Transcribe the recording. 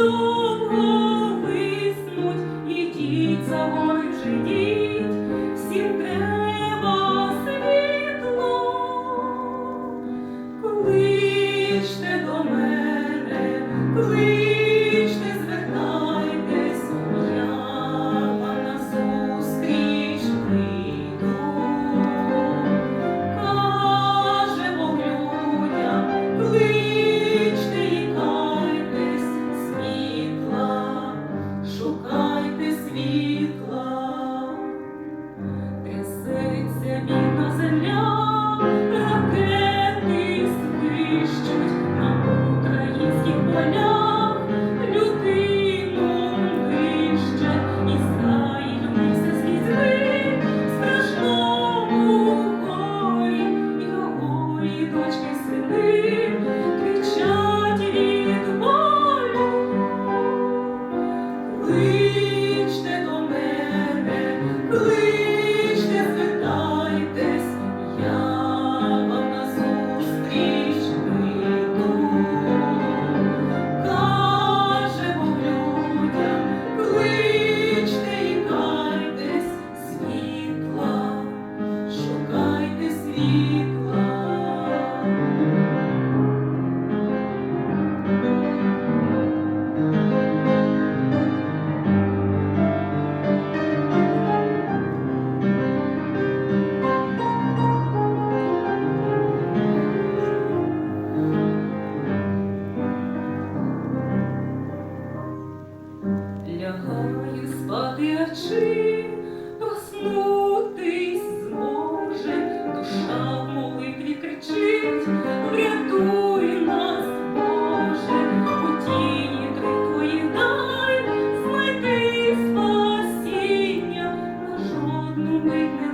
Lord. лягаю спати очі, проснутись зможе, душа в молитві кричить, врятуй нас, Боже, у тіні твої дай, знайти спасіння на жодну мить не